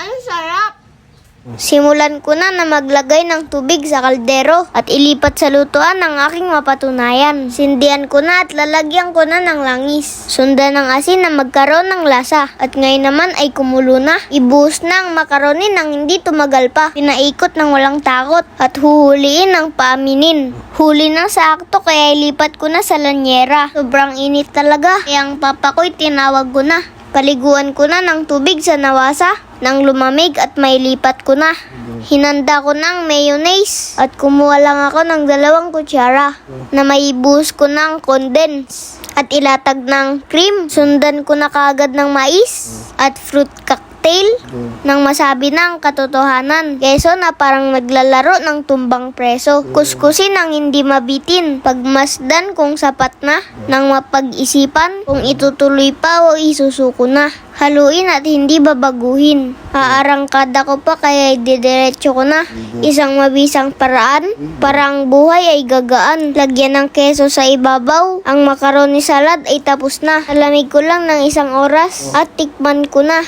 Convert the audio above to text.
Ang sarap! Simulan ko na na maglagay ng tubig sa kaldero at ilipat sa lutuan ng aking mapatunayan. Sindihan ko na at lalagyan ko na ng langis. Sundan ng asin na magkaroon ng lasa. At ngayon naman ay kumulo na. Ibuhos na ang makaroni nang hindi tumagal pa. Pinaikot ng walang takot at huhuliin ng paaminin. Huli ng sakto kaya ilipat ko na sa lanyera. Sobrang init talaga kaya ang papa ko'y tinawag ko na. Paliguan ko na ng tubig sa nawasa nang lumamig at mailipat ko na. Hinanda ko ng mayonnaise at kumuha lang ako ng dalawang kutsara na maibuhos ko ng condense at ilatag ng cream. Sundan ko na kaagad ng mais at fruit cocktail nang masabi na ang katotohanan. Keso na parang naglalaro ng tumbang preso. Kuskusin ang hindi mabitin. Pagmasdan kung sapat na nang mapag-isipan kung itutuloy pa o isusuko na. Haluin at hindi babaguhin. Aarangkada ko pa kaya didiretso ko na. Isang mabisang paraan para ang buhay ay gagaan. Lagyan ng keso sa ibabaw. Ang macaroni salad ay tapos na. Alamig ko lang ng isang oras at tikman ko na.